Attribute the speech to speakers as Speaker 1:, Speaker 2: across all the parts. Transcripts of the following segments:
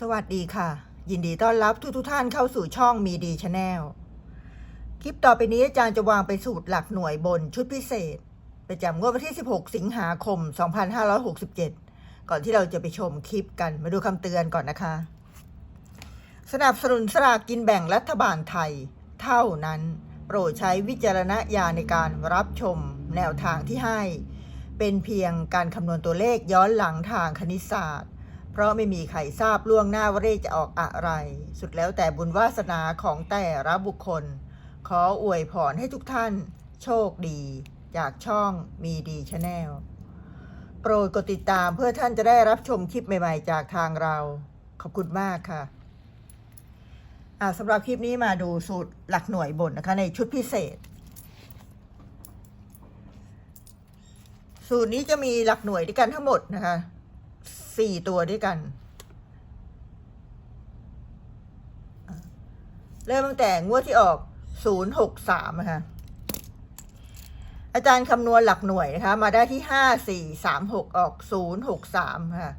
Speaker 1: สวัสดีค่ะ ยินดีต้อนรับทุกทุกท่านเข้าสู่ช่องมีดีชาแนลคลิปต่อไปนี้อาจารย์จะวางไปสูตรหลักหน่วยบนชุดพิเศษ ประจำงวดวันที่ 16 สิงหาคม 2567 ก่อนที่เราจะไปชมคลิปกันมาดูคำเตือนก่อนนะคะ สนับสนุนสลากกินแบ่งรัฐบาลไทย เท่านั้น โปรดใช้วิจารณญาณในการรับชมแนวทางที่ให้ เป็นเพียงการคำนวณตัวเลขย้อนหลังทางคณิตศาสตร์ เพราะไม่มีใครทราบล่วงหน้าว่าเลขจะออกอะไร สุดแล้วแต่บุญวาสนาของแต่ละบุคคล ขออวยพรให้ทุกท่าน โชคดี จากช่องมีดีชาแนลโปรดกดติดตามเพื่อท่านจะได้รับชมคลิปใหม่ๆ จากทางเรา ขอบคุณมากค่ะสำหรับคลิปนี้มาดูสูตรหลักหน่วยบนนะคะ ในชุดพิเศษ สูตรนี้จะมีหลักหน่วยด้วยกันทั้งหมดนะคะ สี่ตัวด้วยกัน เริ่มตั้งแต่งวดที่ออกศูนย์หกสามนะคะอาจารย์คำนวณหลักหน่วยนะคะ มาได้ที่ห้าสี่สามหกออกศูนย์หกสามค่ะ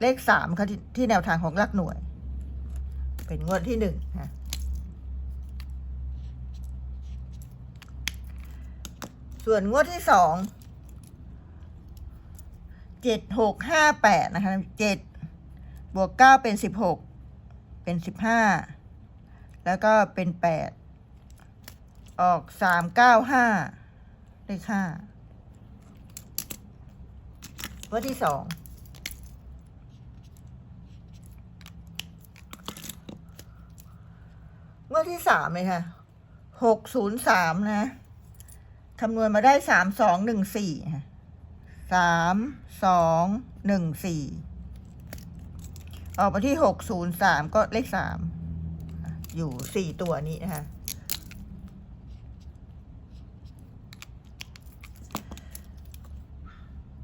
Speaker 1: เลขสามค่ะที่ที่แนวทางของหลักหน่วย เป็นงวดที่หนึ่งค่ะส่วนงวดที่สอง เจ็ดหกห้าแปดนะคะเจ็ดบวกเก้าเป็นสิบหกเป็นสิบห้าแล้วก็เป็นแปดออกสามเก้าห้าเลขห้าวัดที่สองงวดที่สามเลยค่ะหกศูนย์สามนะ คำนวณมาได้สามสองหนึ่งสี่ค่ะ สามสองหนึ่งสี่ออกมาที่หกศูนย์สามก็เลขสามอยู่สี่ตัวนี้นะคะ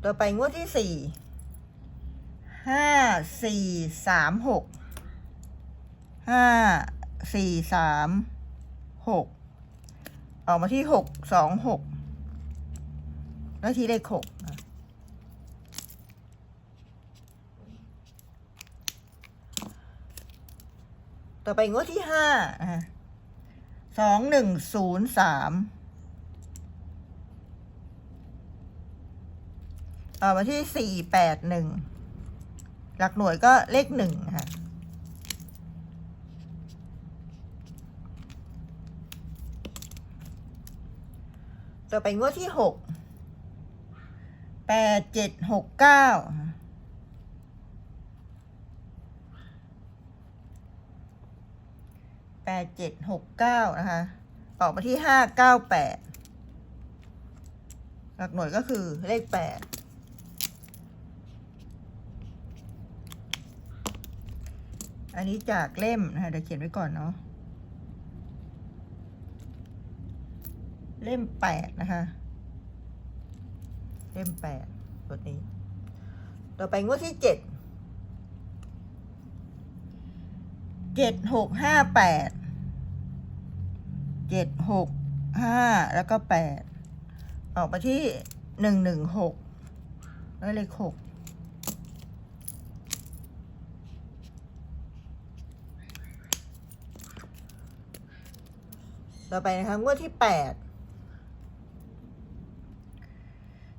Speaker 1: ต่อไปงวดที่สี่ห้าสี่สามหกห้าสี่สามหกออกมาที่หกสองหกแล้วที่เลขหกอะ ต่อไปงวดที่ห้าสองหนึ่งศูนย์สามออกมาที่สี่แปดหนึ่งหลักหน่วยก็เลขหนึ่งค่ะต่อไปงวดที่หกแปดเจ็ดหกเก้า แปดเจ็ดหกเก้านะคะ ออกมาที่ห้าเก้าแปดหลักหน่วยก็คือเลขแปดอันนี้จากเล่มนะคะเดี๋ยวเขียนไว้ก่อนเนาะเล่มแปดนะคะ เล่มแปดบทนี้ ต่อไปงวดที่เจ็ดเจ็ดหกห้าแปด เจ็ดหกห้าแล้วก็แปดออกมาที่หนึ่งหนึ่งหกแล้วเลขหกต่อไปนะคะงวดที่แปด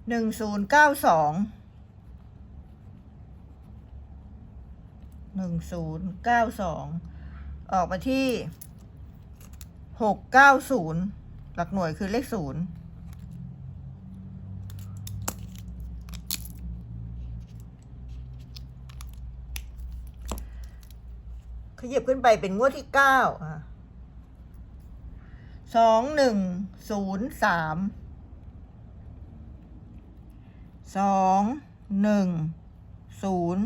Speaker 1: หนึ่งศูนย์เก้าสองหนึ่งศูนย์เก้าสองออกมาที่ หกเก้าศูนย์หลักหน่วยคือเลขศูนย์ขยับขึ้นไปเป็นงวดที่เก้าสองหนึ่งศูนย์สามสองหนึ่งศูนย์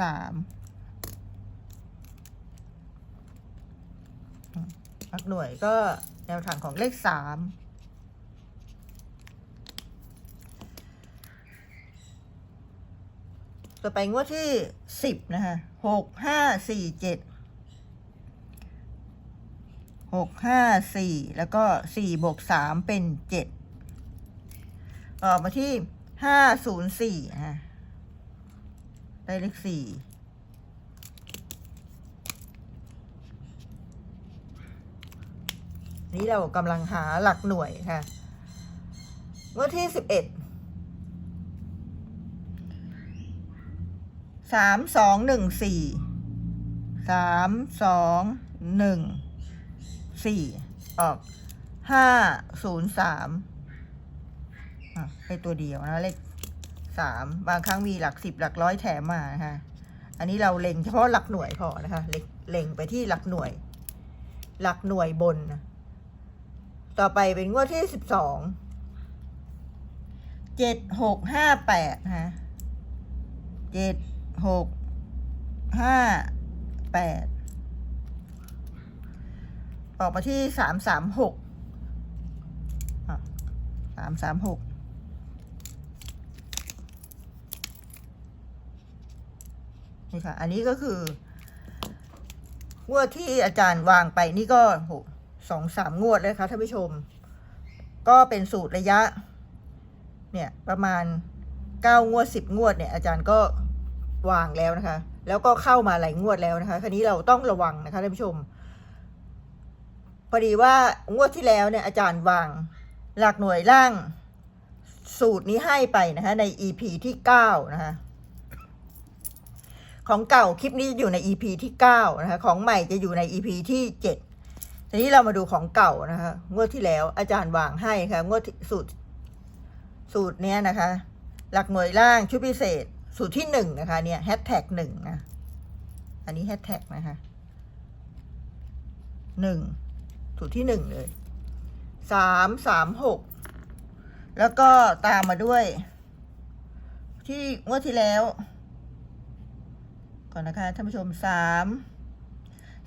Speaker 1: สาม ลักหน่วยก็แนวทางของเลขสามต่อไปงวดที่สิบนะคะหกห้าสี่เจ็ดหกห้าสี่แล้วก็สี่บวกสามเป็นเจ็ดออกมาที่ห้าศูนย์สี่ฮะได้เลขสี่ นี้เรากำลังหาหลักหน่วยค่ะงวดที่สิบเอ็ดสามสองหนึ่งสี่สามสองหนึ่งสี่ออกห้าศูนย์สามอะให้ตัวเดียวนะเลขสามบางครั้งมีหลักสิบหลักร้อยแถมมานะคะอันนี้เราเล็งเฉพาะหลักหน่วยพอนะคะ เล็งเล็งไปที่หลักหน่วย หลักหน่วยบนนะ ต่อไปเป็นงวดที่สิบสองเจ็ดหกห้าแปดฮะเจ็ดหกห้าแปดออกมาที่สามสามหกสามสามหกนี่ค่ะ อันนี้ก็คือ งวดที่อาจารย์วางไปนี่ก็โห สองสามงวดเลยค่ะท่านผู้ชม ก็เป็นสูตรระยะ เนี่ยประมาณเก้างวดสิบงวดเนี่ย อาจารย์ก็วางแล้วนะคะ แล้วก็เข้ามาหลายงวดแล้วนะคะ คราวนี้เราต้องระวังนะคะท่านผู้ชมพอดีว่างวดที่แล้วเนี่ยอาจารย์วางหลักหน่วยล่างสูตรนี้ให้ไปนะคะใน EP ที่เก้านะคะของเก่าคลิปนี้จะอยู่ใน EP ที่เก้านะคะของใหม่จะอยู่ใน EP ที่เจ็ด ทีนี้เรามาดูของเก่านะคะงวดที่แล้วอาจารย์วางให้ค่ะงวดสูตรสูตรเนี้ยนะคะ หลักหน่วยล่างชุดพิเศษ สูตรที่หนึ่งนะคะเนี่ยแฮชแท็กหนึ่งนะอันนี้แฮชแท็กนะคะหนึ่งสูตรที่หนึ่งเลยสามสามหกแล้วก็ตามมาด้วย ที่งวดที่แล้ว ก่อนนะคะท่านผู้ชมสาม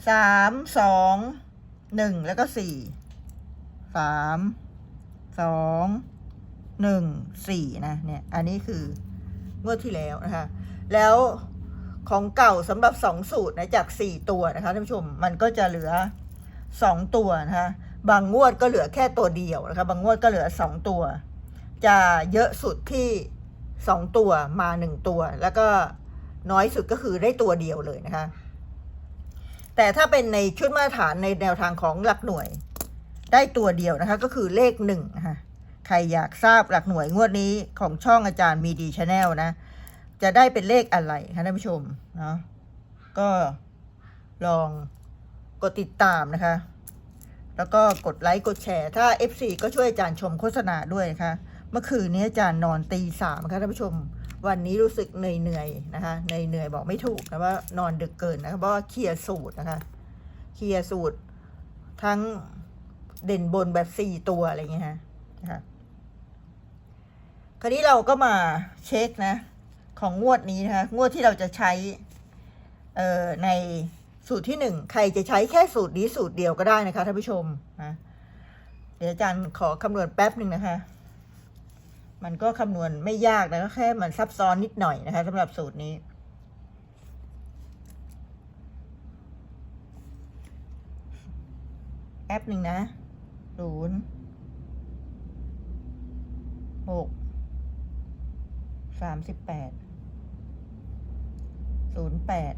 Speaker 1: สามสอง หนึ่งแล้วก็สี่สามสองหนึ่งสี่นะเนี่ยอันนี้คืองวดที่แล้วนะคะ แล้วของเก่าสำหรับสองสูตรนะจากสี่ตัวนะคะท่านผู้ชมมันก็จะเหลือสองตัวนะคะบางงวดก็เหลือแค่ตัวเดียวนะคะบางงวดก็เหลือสองตัว จะเยอะสุดที่สองตัวมาหนึ่งตัว แล้วก็น้อยสุดก็คือได้ตัวเดียวเลยนะคะ แต่ถ้าเป็นในชุดมาตรฐานในแนวทางของหลักหน่วย ได้ตัวเดียวนะคะ ก็คือเลขหนึ่งนะคะใครอยากทราบหลักหน่วยงวดนี้ของช่องอาจารย์มีดีชาแนลนะ จะได้เป็นเลขอะไรคะท่านผู้ชมเนาะก็ลองกดติดตามนะคะ แล้วก็กดไลค์กดแชร์ ถ้า FC ก็ช่วยอาจารย์ชมโฆษณาด้วยนะคะ เมื่อคืนนี้อาจารย์นอนตีสามค่ะท่านผู้ชม วันนี้รู้สึกเหนื่อยๆนะคะเหนื่อยๆบอกไม่ถูกนะว่านอนดึกเกินนะคะเพราะว่าเคลียร์สูตรนะคะเคลียร์สูตรทั้งเด่นบนแบบสี่ตัวอะไรอย่างเงี้ยฮะนะคะคราวนี้เราก็มาเช็คนะ ของงวดนี้นะคะงวดที่เราจะใช้เอ่อในสูตรที่หนึ่งใครจะใช้แค่สูตรนี้สูตรเดียวก็ได้นะคะท่านผู้ชมนะเดี๋ยวอาจารย์ขอคำนวณแป๊บหนึ่งนะคะ มันก็คำนวณไม่ยากนะก็แค่มันซับซ้อนนิดหน่อยนะคะสำหรับสูตรนี้ แอปหนึ่งนะศูนย์หกสามสิบแปดศูนย์แปด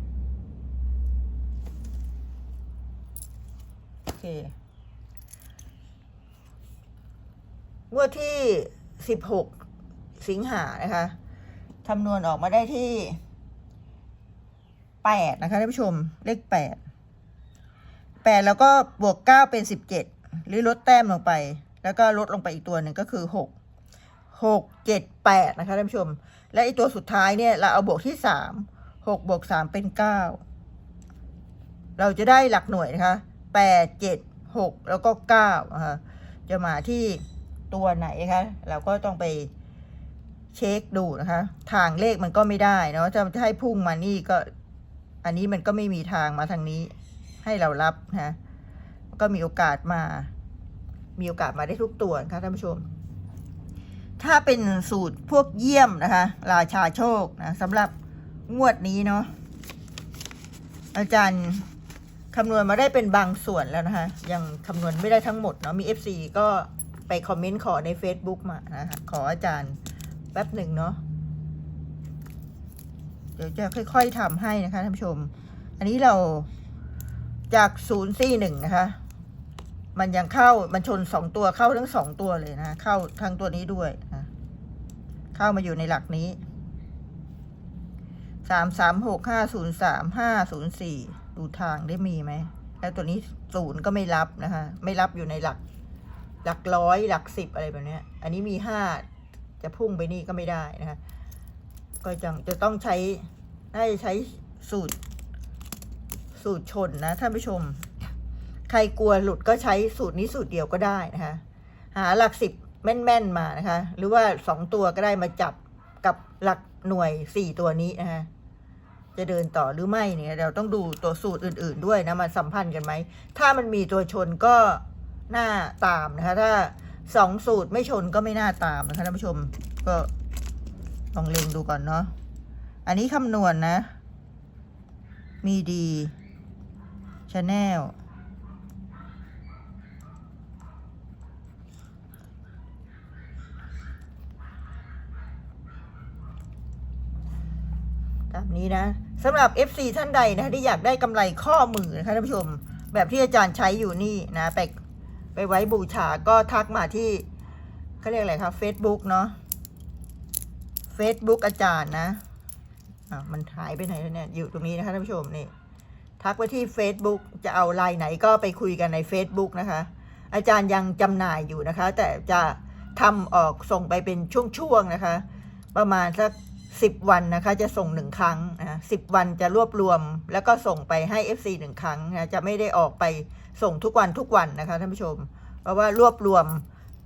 Speaker 1: โอเคงวดที่ สิบหกสิงหานะคะคำนวณออกมาได้ที่แปดนะคะท่านผู้ชมเลขแปดแปดแล้วก็บวกเก้าเป็นสิบเจ็ดหรือลดแต้มลงไป แล้วก็ลดลงไปอีกตัวหนึ่งก็คือหกหกเจ็ดแปดนะคะท่านผู้ชม และอีกตัวสุดท้ายเนี่ย เราเอาบวกที่สามหกบวกสามเป็นเก้าเราจะได้หลักหน่วยนะคะแปดเจ็ดหกแล้วก็เก้านะคะจะมาที่ ตัวไหนคะเราก็ต้องไปเช็คดูนะคะ ทางเลขมันก็ไม่ได้เนาะจะให้พุ่งมานี่ก็ อันนี้มันก็ไม่มีทางมาทางนี้ ให้เรารับนะก็มีโอกาสมา มีโอกาสมาได้ทุกตัวนะคะท่านผู้ชม ถ้าเป็นสูตรพวกเยี่ยมนะคะ ราชาโชคนะสำหรับงวดนี้เนาะอาจารย์คำนวณมาได้เป็นบางส่วนแล้วนะคะ ยังคำนวณไม่ได้ทั้งหมดเนาะมี FC ก็ ไปคอมเมนต์ขอใน Facebook มานะคะขออาจารย์แป๊บหนึ่งเนาะเดี๋ยวจะค่อย ๆทำให้นะคะท่านผู้ชม อันนี้เราจาก041นะคะ มันยังเข้ามันชนสองตัวเข้าทั้งสองตัวเลยนะ เข้าทั้งตัวนี้ด้วยนะเข้ามาอยู่ในหลักนี้สามสามหกห้าศูนย์สามห้าศูนย์สี่ดูทางได้มีไหมแล้วตัวนี้ศูนย์ก็ไม่รับนะคะ ไม่รับอยู่ในหลัก หลักร้อยหลักสิบอะไรแบบนี้อันนี้มีห้าจะพุ่งไปนี่ก็ไม่ได้นะคะก็จะจะต้องใช้น่าจะใช้สูตร สูตรชนนะท่านผู้ชม ใครกลัวหลุดก็ใช้สูตรนี้สูตรเดียวก็ได้นะคะหาหลักสิบแม่นๆมานะคะ หรือว่าสองตัวก็ได้มาจับกับหลักหน่วยสี่ตัวนี้นะคะจะเดินต่อหรือไม่เนี่ยเราต้องดูตัวสูตรอื่น ๆ ด้วยนะมันสัมพันธ์กันไหมถ้ามันมีตัวชนก็ น่าตามนะคะ ถ้าสองสูตรไม่ชนก็ไม่น่าตามนะคะท่านผู้ชมก็ลองเล็งดูก่อนเนาะอันนี้คำนวณนะมีดีชาแนลตามนี้นะสำหรับ FC ท่านใดนะคะที่อยากได้กำไรข้อมือนะคะท่านผู้ชม แบบที่อาจารย์ใช้อยู่นี่นะไป ไปไว้บูชาก็ทักมาที่เขาเรียกอะไรคะ Facebook เนาะ Facebook อาจารย์นะอ่ามันหายไปไหนแล้วเนี่ย อยู่ตรงนี้นะคะท่านผู้ชมนี่ ทักไปที่ Facebook จะเอาไลน์ไหนก็ไปคุยกันใน Facebook นะคะ อาจารย์ยังจำหน่ายอยู่นะคะ แต่จะทำออกส่งไปเป็นช่วงๆนะคะ ประมาณสัก สิบวันนะคะ จะส่งหนึ่งครั้งนะสิบวันจะรวบรวม แล้วก็ส่งไปให้ FC หนึ่งครั้งนะจะไม่ได้ออกไปส่งทุกวันทุกวันนะคะท่านผู้ชม เพราะว่ารวบรวม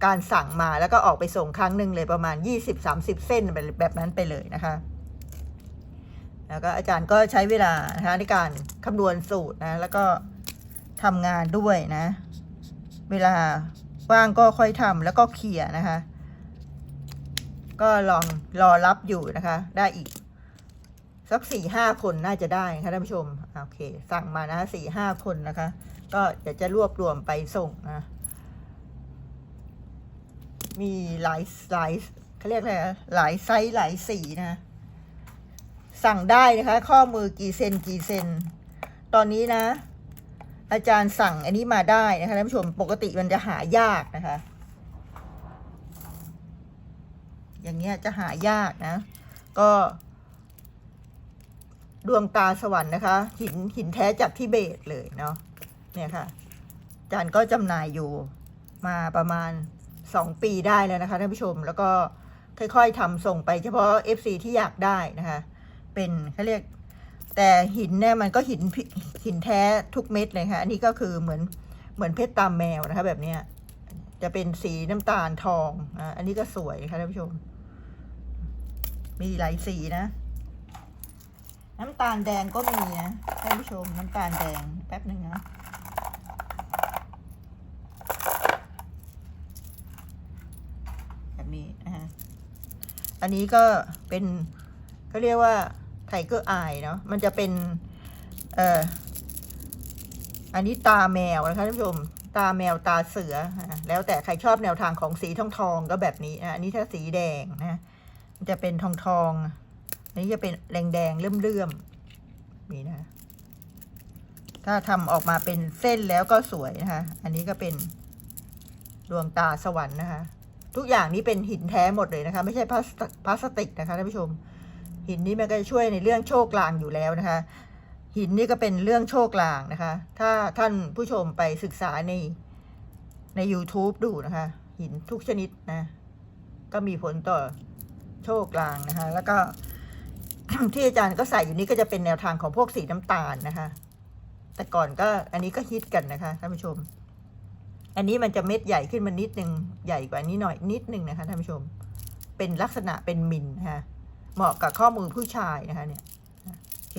Speaker 1: การสั่งมาแล้วก็ออกไปส่งครั้งหนึ่งเลยประมาณ 20-30 เส้นแบบนั้นไปเลยนะคะแล้วก็อาจารย์ก็ใช้เวลานะคะในการคำนวณสูตรนะแล้วก็ทำงานด้วยนะ เวลาว่างก็ค่อยทำแล้วก็เคลียนะคะ ก็ลองรอรับอยู่นะคะ ได้อีก สักสี่ห้าคนน่าจะได้นะคะท่านผู้ชมโอเค สั่งมานะสี่ห้าคนนะคะ ก็เดี๋ยวจะรวบรวมไปส่งนะมีหลายหลายเขาเรียกอะไรนะหลายไซส์หลายสีนะ สั่งได้นะคะ ข้อมือกี่เซนกี่เซน ตอนนี้นะ อาจารย์สั่งอันนี้มาได้นะคะท่านผู้ชมปกติมันจะหายากนะคะ อย่างเงี้ยจะหายากนะ ก็ดวงตาสวรรค์นะคะ หินหินแท้จากทิเบตเลยเนาะเนี่ยค่ะจารย์ก็จำหน่ายอยู่มาประมาณสองปีได้แล้วนะคะท่านผู้ชมแล้วก็ค่อยๆทำส่งไปเฉพาะ FC ที่อยากได้นะคะ เป็นเขาเรียก แต่หินเนี่ยมันก็หินหินแท้ทุกเม็ดเลยค่ะ อันนี้ก็คือเหมือนเหมือนเพชรตามแมวนะคะ แบบเนี้ยจะเป็นสีน้ำตาลทองอะอันนี้ก็สวยค่ะท่านผู้ชม มีหลายสีนะ น้ำตาลแดงก็มีนะท่านผู้ชมน้ำตาลแดงแป๊บหนึ่งนะแบบนี้นะฮะอันนี้ก็เป็นเขาเรียกว่าไทเกอร์อายเนาะมันจะเป็น เอ่ออันนี้ตาแมวนะคะท่านผู้ชมตาแมวตาเสือ แล้วแต่ใครชอบแนวทางของสีทองทองก็แบบนี้อะอันนี้ถ้าสีแดงนะ จะเป็นทองทองอันนี้จะเป็นแดงแดงเลื่อมเลื่อมนี่นะ ถ้าทำออกมาเป็นเส้นแล้วก็สวยนะคะ อันนี้ก็เป็นดวงตาสวรรค์นะคะ ทุกอย่างนี้เป็นหินแท้หมดเลยนะคะ ไม่ใช่พลาสพลาสติกนะคะท่านผู้ชม หินนี้มันก็จะช่วยในเรื่องโชคลางอยู่แล้วนะคะ หินนี่ก็เป็นเรื่องโชคลางนะคะ ถ้าท่านผู้ชมไปศึกษาในใน YouTube ดูนะคะ หินทุกชนิดนะ ก็มีผลต่อ โชคลางนะคะ แล้วก็ที่อาจารย์ก็ใส่อยู่นี้ก็จะเป็นแนวทางของพวกสีน้ำตาลนะคะ แต่ก่อนก็อันนี้ก็ฮิตกันนะคะท่านผู้ชม อันนี้มันจะเม็ดใหญ่ขึ้นมานิดนึงใหญ่กว่านี้หน่อยนิดนึงนะคะท่านผู้ชม เป็นลักษณะเป็นมิลนะคะเหมาะกับข้อมือผู้ชายนะคะเนี่ยโอเค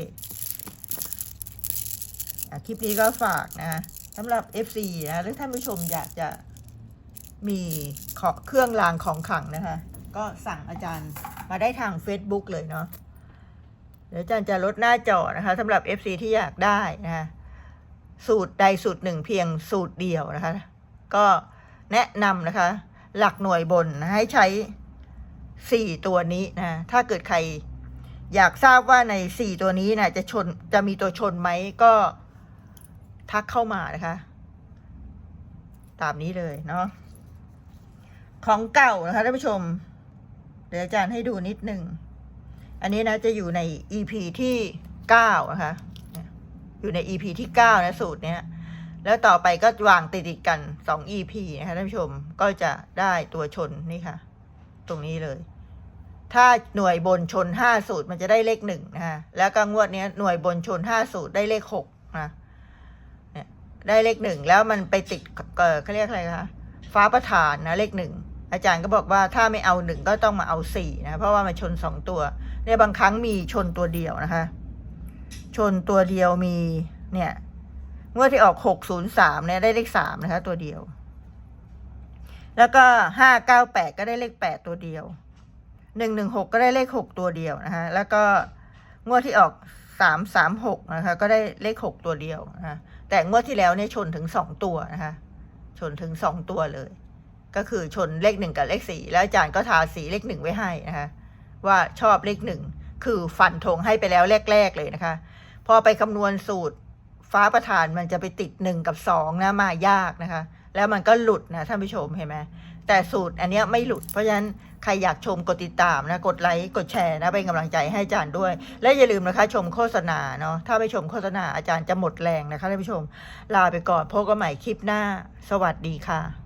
Speaker 1: คลิปนี้ก็ฝากนะสำหรับ FC นะหรือท่านผู้ชมอยากจะมีเครื่องรางของขลังนะคะ ก็สั่งอาจารย์มาได้ทาง Facebook เลยเนาะเดี๋ยวอาจารย์จะลดหน้าจอนะคะสำหรับ FC ที่อยากได้นะคะสูตรใดสูตรหนึ่งเพียงสูตรเดียวนะคะ ก็แนะนำนะคะ หลักหน่วยบนให้ใช้สี่ตัวนี้นะ ถ้าเกิดใครอยากทราบว่าในสี่ตัวนี้นะจะชนจะมีตัวชนไหมก็ทักเข้ามานะคะ ตามนี้เลยเนาะของเก่านะคะท่านผู้ชม ดี๋ยวอาจารย์ให้ดูนิดหนึ่ง อันนี้นะจะอยู่ใน EP ที่เก้านะคะ อยู่ใน EP ที่เก้านะสูตรเนี้ย แล้วต่อไปก็วางติดติดกันสอง EP นะคะท่านผู้ชม ก็จะได้ตัวชนนี่ค่ะ ตรงนี้เลย ถ้าหน่วยบนชนห้าสูตรมันจะได้เลขหนึ่งนะคะแล้วก็งวดนี้หน่วยบนชนห้าสูตรได้เลขหกนะได้เลขหนึ่งแล้วมันไปติดเออเขาเรียกอะไรคะฟ้าประธานนะเลขหนึ่ง อาจารย์ก็บอกว่าถ้าไม่เอาหนึ่งก็ต้องมาเอาสี่นะเพราะว่ามันชนสองตัวเนี่ยบางครั้งมีชนตัวเดียวนะคะ ชนตัวเดียวมีเนี่ยงวดที่ออกหกศูนย์สามเนี่ยได้เลขสามนะคะ ตัวเดียว แล้วก็ห้าเก้าแปดก็ได้เลขแปดตัวเดียวหนึ่งหนึ่งหกก็ได้เลขหกตัวเดียวนะคะแล้วก็งวดที่ออกสามสามหกนะคะ ก็ได้เลขหกตัวเดียวนะคะแต่งวดที่แล้วเนี่ยชนถึงสองตัวนะคะ ชนถึงสองตัวเลย ก็คือชนเลขหนึ่งกับเลขสี่แล้วอาจารย์ก็ทาสีเลขหนึ่งไว้ให้นะคะว่าชอบเลขหนึ่งคือฟันธงให้ไปแล้วแรก ๆ เลยนะคะ พอไปคำนวณสูตรฟ้าประธานมันจะไปติดหนึ่งกับสองนะมายากนะคะ แล้วมันก็หลุดนะท่านผู้ชมเห็นไหมแต่สูตรอันนี้ไม่หลุดเพราะฉะนั้นใครอยากชมกดติดตามนะกดไลค์กดแชร์นะเป็นกำลังใจให้อาจารย์ด้วย และอย่าลืมนะคะ ชมโฆษณาเนาะถ้าไม่ชมโฆษณาอาจารย์จะหมดแรงนะคะท่านผู้ชม ลาไปก่อนพบกันใหม่คลิปหน้า สวัสดีค่ะ